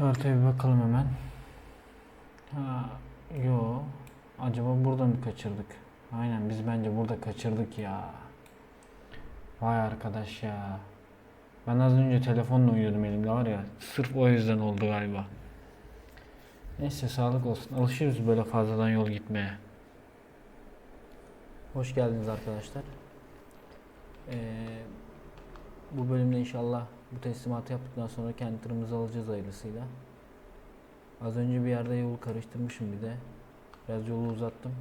Şu haritaya bir bakalım hemen. Ha, yo. Acaba burada mı kaçırdık? Aynen biz bence burada kaçırdık ya. Vay arkadaş ya. Ben az önce telefonla uyuyordum elimde var ya. Sırf o yüzden oldu galiba. Neyse sağlık olsun. Alışırız böyle fazladan yol gitmeye. Hoş geldiniz arkadaşlar. Ee, bu bölümde inşallah bu teslimatı yaptıktan sonra kendi tırımızı alacağız hayırlısıyla. Az önce bir yerde yolu karıştırmışım bir de. Biraz yolu uzattım.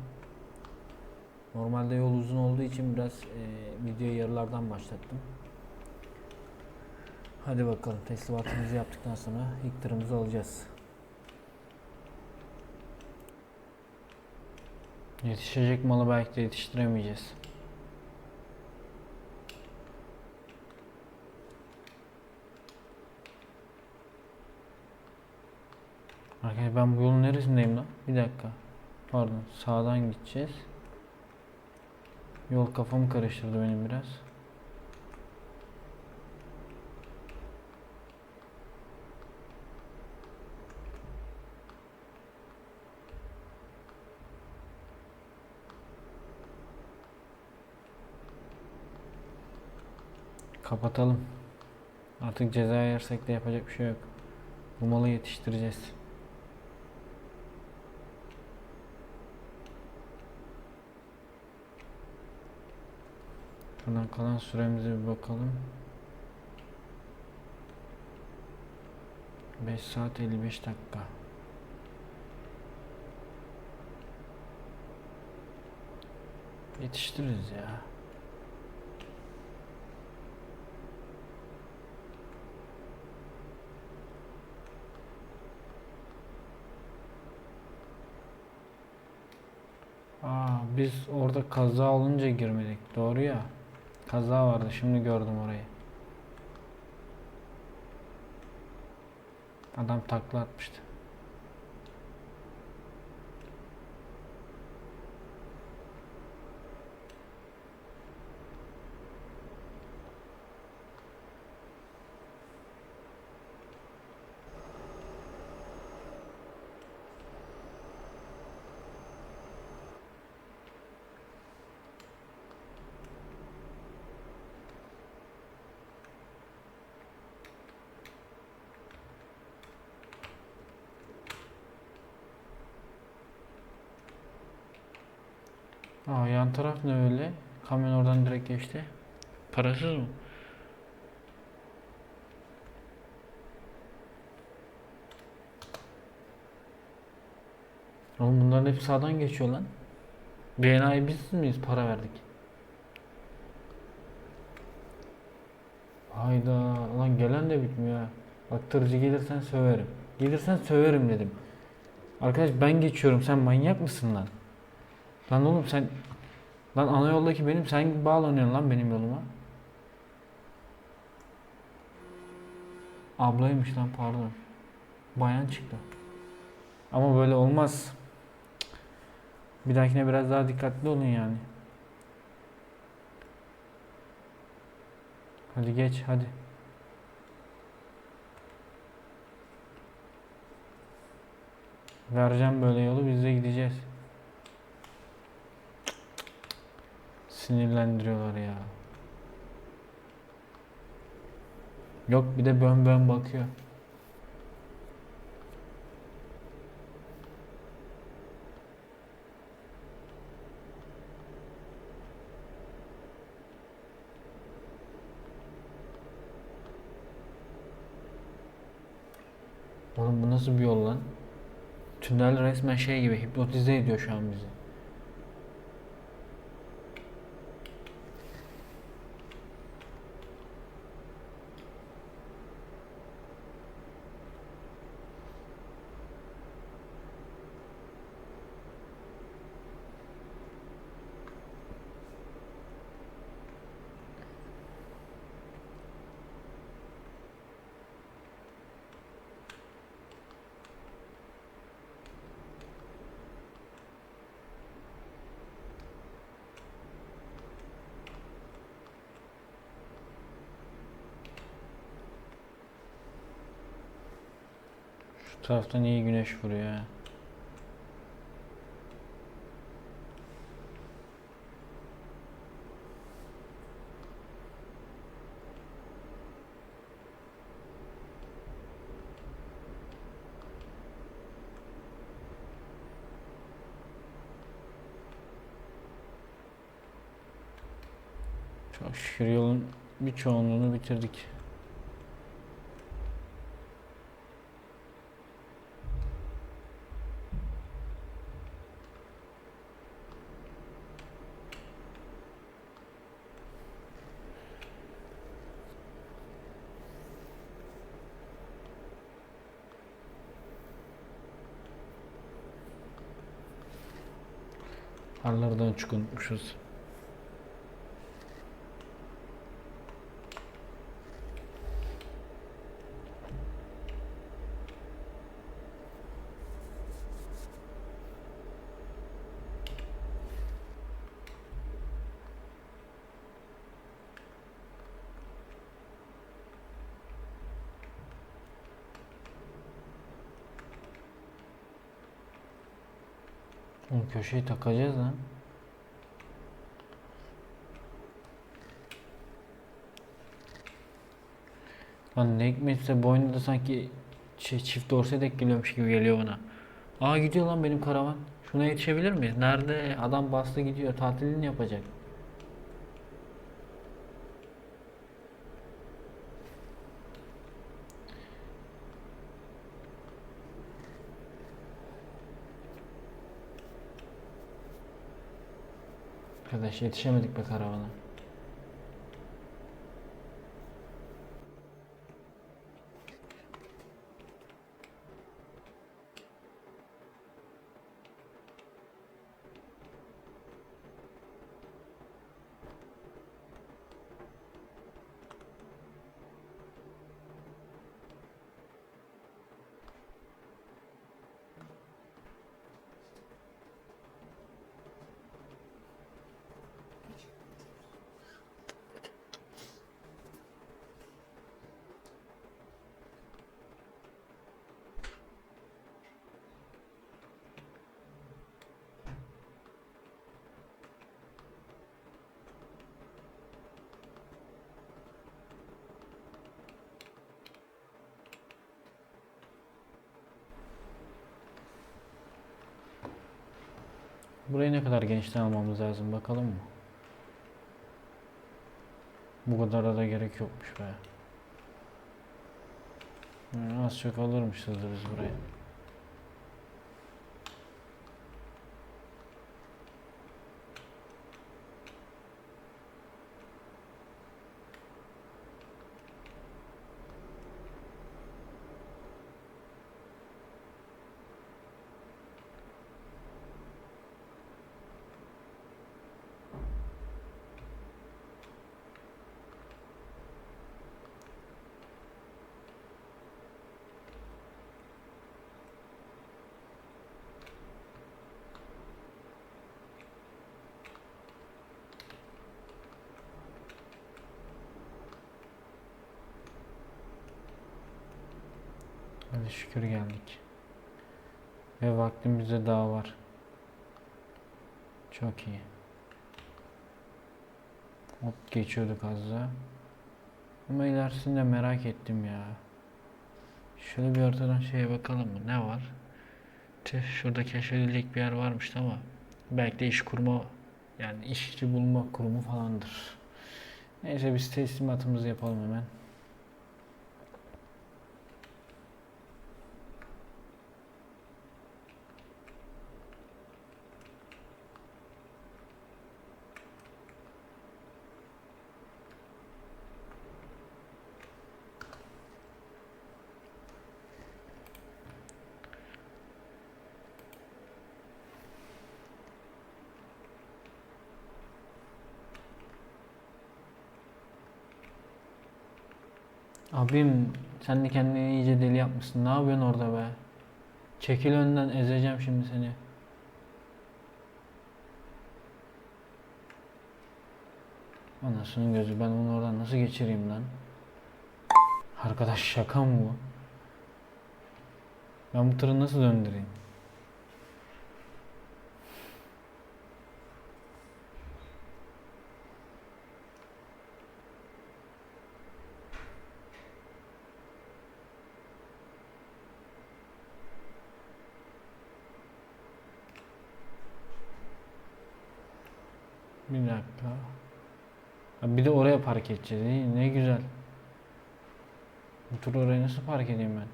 Normalde yol uzun olduğu için biraz e, videoyu yarılardan başlattım. Hadi bakalım teslimatımızı yaptıktan sonra ilk tırımızı alacağız. Yetişecek malı belki de yetiştiremeyeceğiz. Arkadaşlar ben bu yolun neresindeyim lan? Bir dakika. Pardon sağdan gideceğiz. Yol kafamı karıştırdı benim biraz. Kapatalım. Artık ceza yersek de yapacak bir şey yok. Bu malı yetiştireceğiz. Şuradan kalan süremize bir bakalım. 5 saat 55 dakika. Yetiştiririz ya. Aa, biz orada kaza olunca girmedik. Doğru ya. Kaza vardı. Şimdi gördüm orayı. Adam takla atmıştı. Aa yan taraf ne öyle? Kamyon oradan direkt geçti. Parasız mı? Oğlum bunların hep sağdan geçiyor lan. BNI biz miyiz para verdik? Hayda lan gelen de bitmiyor ha. Bak tırcı gelirsen söverim. Gelirsen söverim dedim. Arkadaş ben geçiyorum sen manyak mısın lan? Lan oğlum sen Lan ana yoldaki benim sen bağlanıyorsun lan benim yoluma. Ablaymış lan pardon. Bayan çıktı. Ama böyle olmaz. Bir dahakine biraz daha dikkatli olun yani. Hadi geç hadi. Vereceğim böyle yolu biz de gideceğiz. Sinirlendiriyorlar ya. Yok bir de bön bön bakıyor. Oğlum bu nasıl bir yol lan? Tünel resmen şey gibi hipnotize ediyor şu an bizi. Taraftan iyi güneş vuruyor. Çok şükür yolun bir çoğunluğunu bitirdik. Oğlum köşeyi takacağız lan. Lan ne hikmetse boynunda da sanki şey, çift dorse denk geliyormuş gibi geliyor bana. Aa gidiyor lan benim karavan. Şuna yetişebilir miyiz? Nerede? Adam bastı gidiyor. Tatilini yapacak. Arkadaş yetişemedik be karavana. Burayı ne kadar genişten almamız lazım bakalım mı? Bu kadar da gerek yokmuş be. Az çok alırmışız da biz burayı. Hadi şükür geldik. Ve vaktimizde daha var. Çok iyi. Hop geçiyorduk az daha. Ama ilerisini de merak ettim ya. Şöyle bir ortadan şeye bakalım mı? Ne var? Tüh, şurada keşfedilecek bir yer varmış ama belki de iş kurma yani işçi bulma kurumu falandır. Neyse biz teslimatımızı yapalım hemen. Abim sen de kendini iyice deli yapmışsın. Ne yapıyorsun orada be? Çekil önden ezeceğim şimdi seni. Anasının gözü ben onu oradan nasıl geçireyim lan? Arkadaş şaka mı bu? Ben bu tırı nasıl döndüreyim? Bir dakika. Ha, bir de oraya park edeceğiz. İyi, ne güzel. Bu tır oraya nasıl park edeyim ben?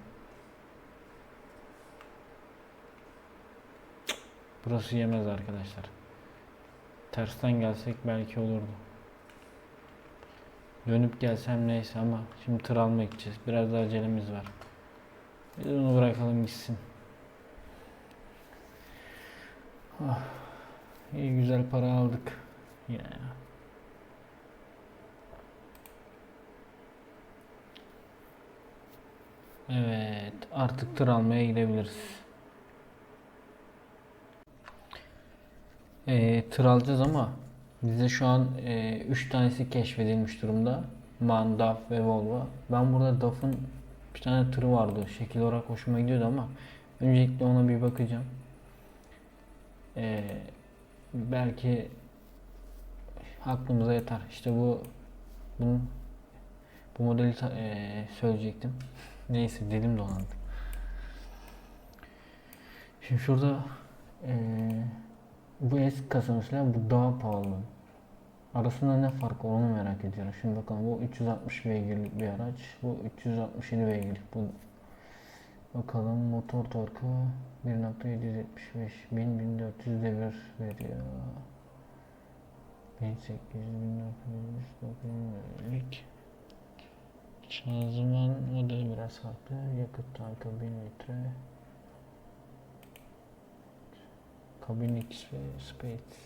Burası yemez arkadaşlar. Tersten gelsek belki olurdu. Dönüp gelsem neyse ama şimdi tır almaya gideceğiz. Biraz daha acelemiz var. Biz onu bırakalım gitsin. Ah, iyi güzel para aldık. Ya. Evet, artık tır almaya gidebiliriz. Ee, tır alacağız ama bize şu an 3 tanesi keşfedilmiş durumda. MAN, DAF ve Volvo. Ben burada DAF'ın bir tane tırı vardı. Şekil olarak hoşuma gidiyordu ama öncelikle ona bir bakacağım. Ee, belki aklımıza yatar. İşte bu bunun bu modeli eee, söyleyecektim. Neyse dilim dolandı. Şimdi şurada eee, bu eski mesela bu daha pahalı. Arasında ne fark var onu merak ediyorum. Şimdi bakalım bu 360 beygirlik bir araç. Bu 367 beygirlik. Bu bakalım motor torku 1.775 1000 1400 devir veriyor. 1800 1900 Şanzıman modeli biraz farklı. Yakıt tankı 1000 litre. Kabin X Space.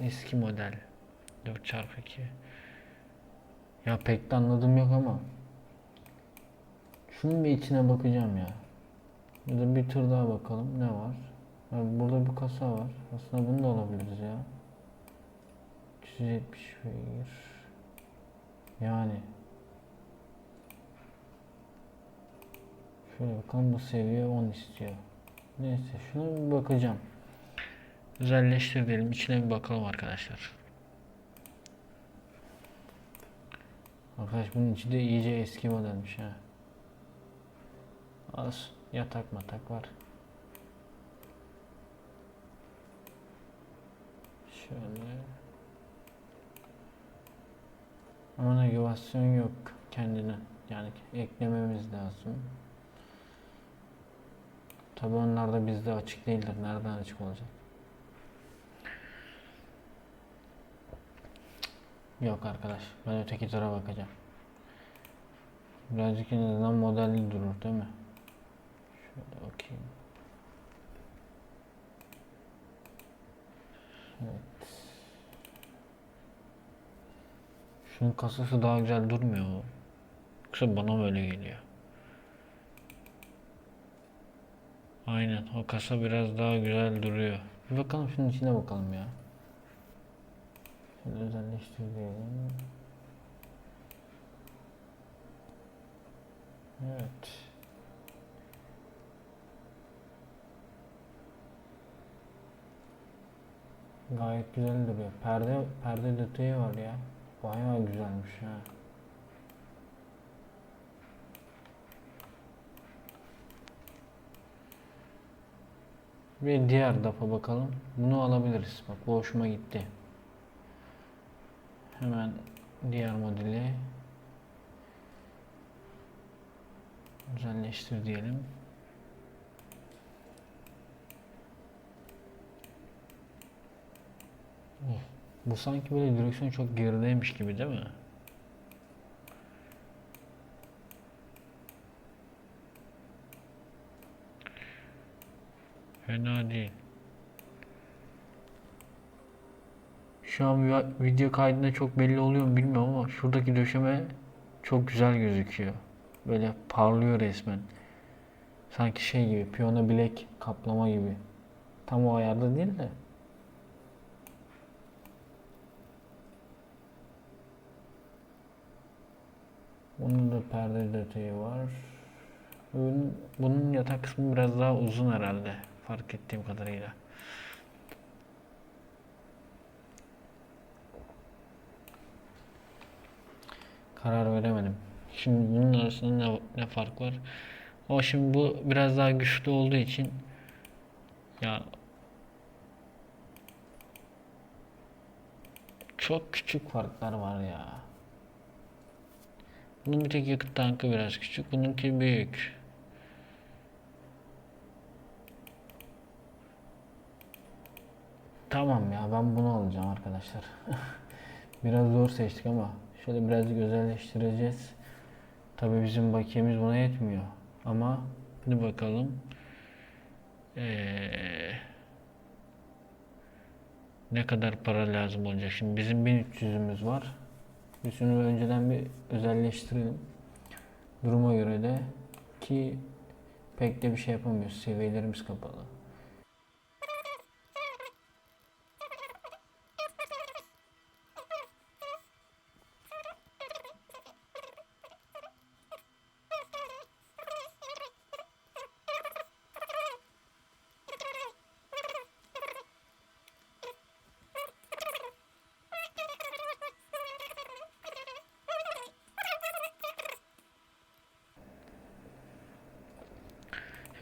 Eski model. 4x2. Ya pek de anladığım yok ama. Şunun bir içine bakacağım ya. Ya da bir tur daha bakalım. Ne var? Burada bir kasa var. Aslında bunu da alabiliriz ya. 370 beygir. Yani. Şöyle bakalım bu seviye 10 istiyor. Neyse şuna bir bakacağım. Özelleştir diyelim. İçine bir bakalım arkadaşlar. Arkadaş bunun içi de iyice eski modelmiş ha. Az yatak matak var. Şöyle. Ama navigasyon yok kendine. Yani eklememiz lazım. Tabi onlar da bizde açık değildir. Nereden açık olacak? Yok arkadaş. Ben öteki tura bakacağım. Birazcık en azından modelli durur değil mi? Şöyle bakayım. Evet. Şunun kasası daha güzel durmuyor mu? Bana mı öyle geliyor? Aynen o kasa biraz daha güzel duruyor. Bir bakalım şunun içine bakalım ya. Şöyle özelleştir diyelim. Evet. Gayet güzel duruyor. Perde perde detayı var ya. Bayağı güzelmiş ha. Bir diğer dafa bakalım. Bunu alabiliriz. Bak bu hoşuma gitti. Hemen diğer modeli özelleştir diyelim. Oh, Bu sanki böyle direksiyon çok gerideymiş gibi değil mi? Fena değil. Şu an vi- video kaydında çok belli oluyor mu bilmiyorum ama şuradaki döşeme çok güzel gözüküyor. Böyle parlıyor resmen. Sanki şey gibi, piyano bilek kaplama gibi. Tam o ayarda değil de. Onun da perde detayı var. Bunun, bunun yatak kısmı biraz daha uzun herhalde. Fark ettiğim kadarıyla. Karar veremedim. Şimdi bunun arasında ne, ne fark var? O şimdi bu biraz daha güçlü olduğu için ya çok küçük farklar var ya. Bunun bir tek yakıt tankı biraz küçük. Bununki büyük. Tamam ya ben bunu alacağım arkadaşlar. biraz zor seçtik ama şöyle birazcık özelleştireceğiz. Tabii bizim bakiyemiz buna yetmiyor. Ama hadi bakalım. Ee, ne kadar para lazım olacak? Şimdi bizim 1300'ümüz var. Şunu önceden bir özelleştirelim. Duruma göre de ki pek de bir şey yapamıyoruz. Seviyelerimiz kapalı.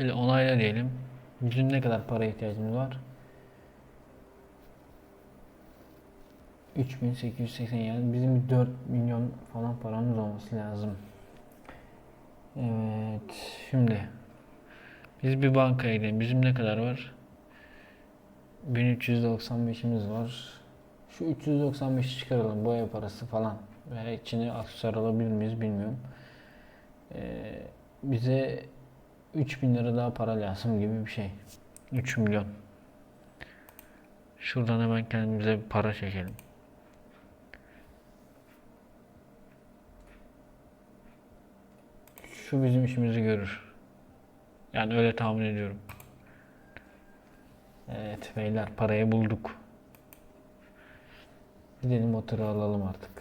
Şöyle onayla diyelim. Bizim ne kadar para ihtiyacımız var? 3880 yani bizim bir 4 milyon falan paramız olması lazım. Evet şimdi biz bir bankaya gidelim. Bizim ne kadar var? 1395'imiz var. Şu 395'i çıkaralım. Boya parası falan. Veya içine aksesuar alabilir miyiz bilmiyorum. Ee, bize 3000 lira daha para lazım gibi bir şey. 3 milyon. Şuradan hemen kendimize bir para çekelim. Şu bizim işimizi görür. Yani öyle tahmin ediyorum. Evet beyler parayı bulduk. Gidelim motoru alalım artık.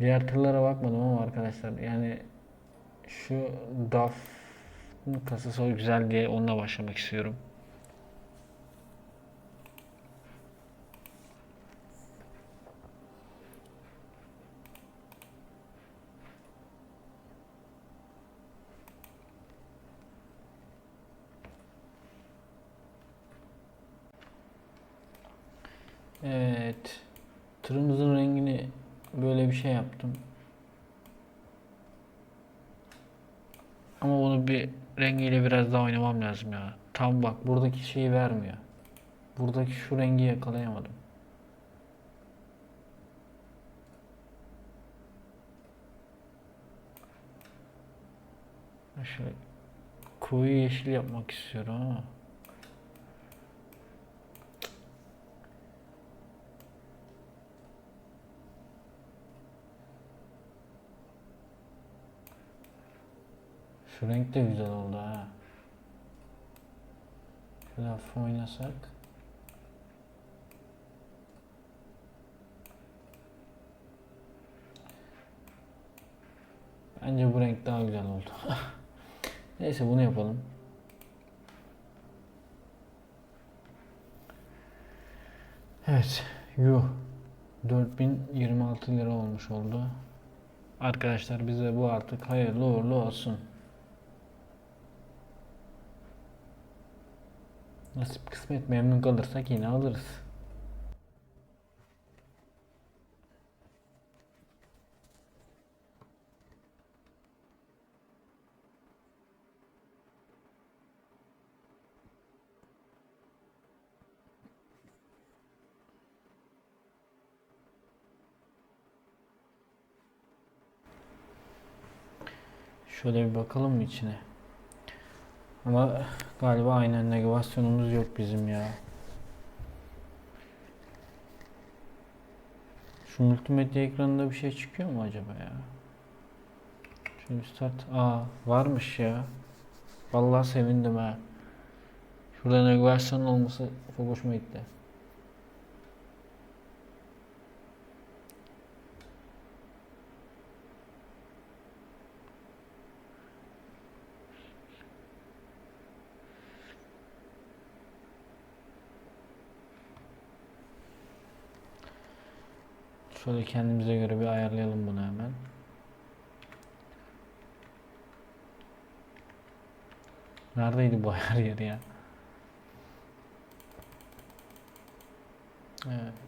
Diğer tırlara bakmadım ama arkadaşlar yani şu DAF kasası o güzel diye onunla başlamak istiyorum. Evet. Tırımızın rengini böyle bir şey yaptım. Ama bunu bir rengiyle biraz daha oynamam lazım ya. Tam bak buradaki şeyi vermiyor. Buradaki şu rengi yakalayamadım. Şöyle koyu yeşil yapmak istiyorum ama. Şu renk de güzel oldu ha. Şöyle hafif oynasak. Bence bu renk daha güzel oldu. Neyse bunu yapalım. Evet. Yuh. 4026 lira olmuş oldu. Arkadaşlar bize bu artık hayırlı uğurlu olsun. Nasip kısmet memnun kalırsak yine alırız. Şöyle bir bakalım mı içine? Ama galiba aynen navigasyonumuz yok bizim ya. Şu multimedya ekranında bir şey çıkıyor mu acaba ya? Şimdi start. Aa varmış ya. Vallahi sevindim ha. Şurada navigasyon olması çok hoşuma gitti. Şöyle kendimize göre bir ayarlayalım bunu hemen. Neredeydi bu ayar yeri ya? Evet.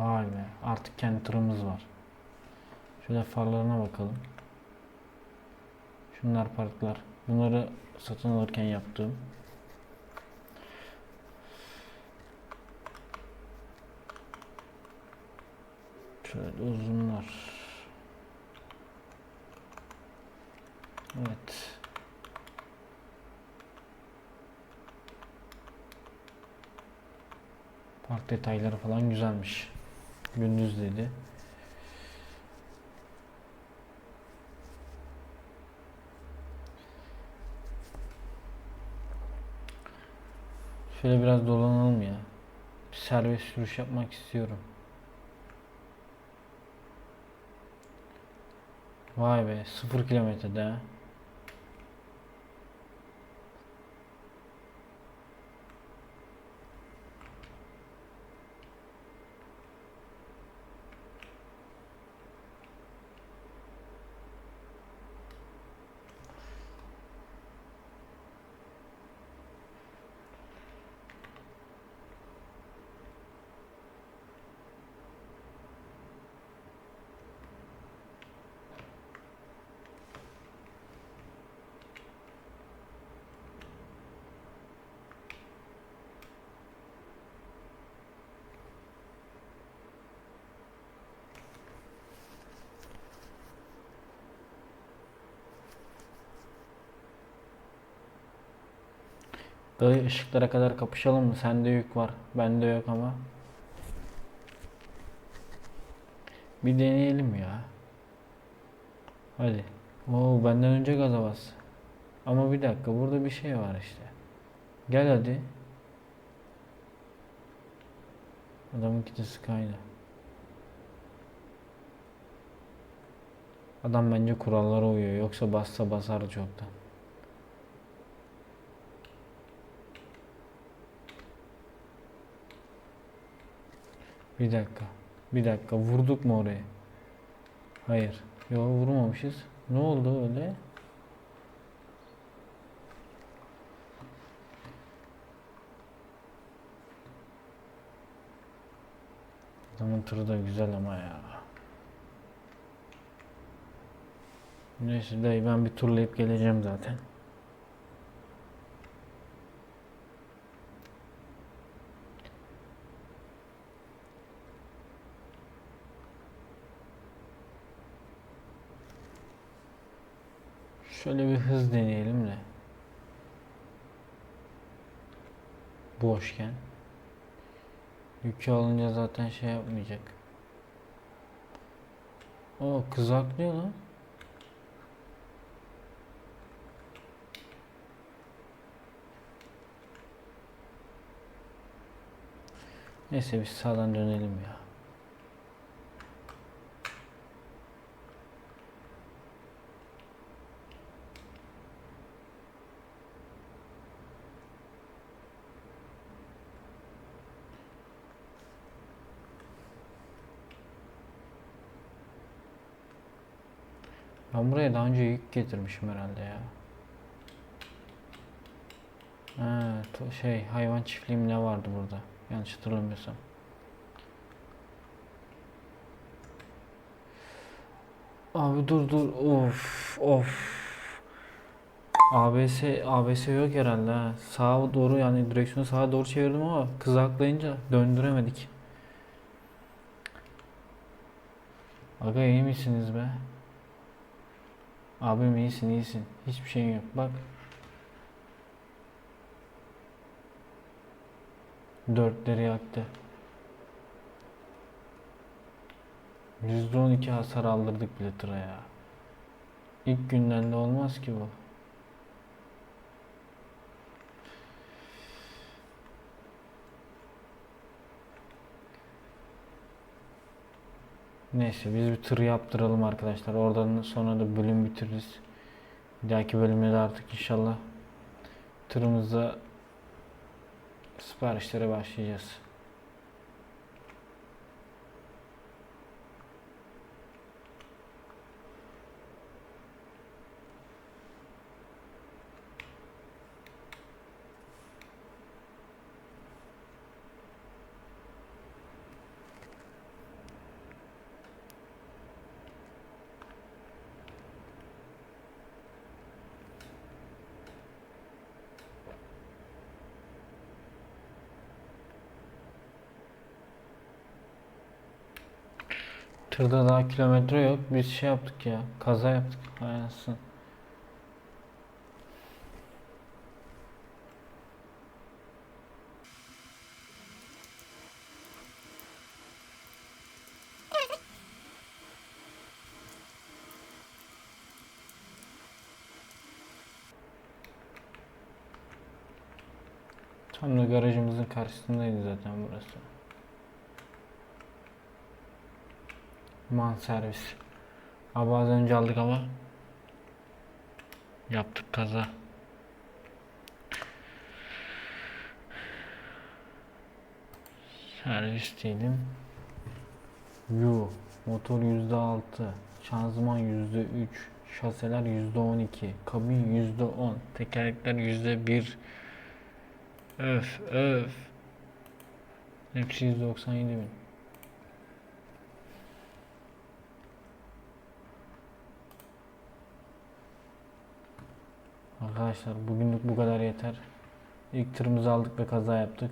Vay be. Artık kendi tırımız var. Şöyle farlarına bakalım. Şunlar parklar. Bunları satın alırken yaptığım. Şöyle uzunlar. Evet. Park detayları falan güzelmiş. Gündüz dedi. Şöyle biraz dolanalım ya. Bir serbest sürüş yapmak istiyorum. Vay be, sıfır kilometrede ha. Dayı ışıklara kadar kapışalım mı? Sende yük var. Bende yok ama. Bir deneyelim ya. Hadi. Oo benden önce gaza bas. Ama bir dakika burada bir şey var işte. Gel hadi. Adamın kitisi kaydı. Adam bence kurallara uyuyor. Yoksa bassa basar çoktan. Bir dakika. Bir dakika. Vurduk mu oraya? Hayır. Yok vurmamışız. Ne oldu öyle? Adamın tırı da güzel ama ya. Neyse dayı ben bir turlayıp geleceğim zaten. Şöyle bir hız deneyelim de. Boşken. Yükü alınca zaten şey yapmayacak. O kızaklıyor lan. Neyse biz sağdan dönelim ya. Ben buraya daha önce yük getirmişim herhalde ya. Ha, şey hayvan çiftliği mi ne vardı burada? Yanlış hatırlamıyorsam. Abi dur dur. Of of. ABS ABS yok herhalde ha. Sağa doğru yani direksiyonu sağa doğru çevirdim ama kızaklayınca döndüremedik. Aga iyi misiniz be? Abim iyisin iyisin. Hiçbir şeyin yok. Bak. Dörtleri yaktı. %12 hasar aldırdık bile tıra ya. İlk günden de olmaz ki bu. Neyse biz bir tır yaptıralım arkadaşlar. Oradan sonra da bölüm bitiririz. Bir dahaki bölümde de artık inşallah tırımızda siparişlere başlayacağız. Tırda daha kilometre yok. Biz şey yaptık ya. Kaza yaptık. Hayasın. Tam da garajımızın karşısındaydı zaten burası. Man servis. Abi az önce aldık ama yaptık kaza. Servis diyelim. Yo, motor %6, şanzıman %3, şaseler %12, kabin %10, tekerlekler %1. Öf öf. Hepsi 197 bin. Arkadaşlar bugünlük bu kadar yeter. İlk tırımızı aldık ve kaza yaptık.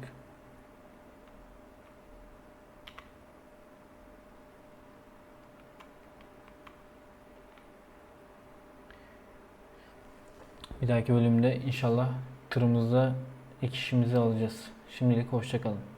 Bir dahaki bölümde inşallah tırımızda ilk işimizi alacağız. Şimdilik hoşçakalın.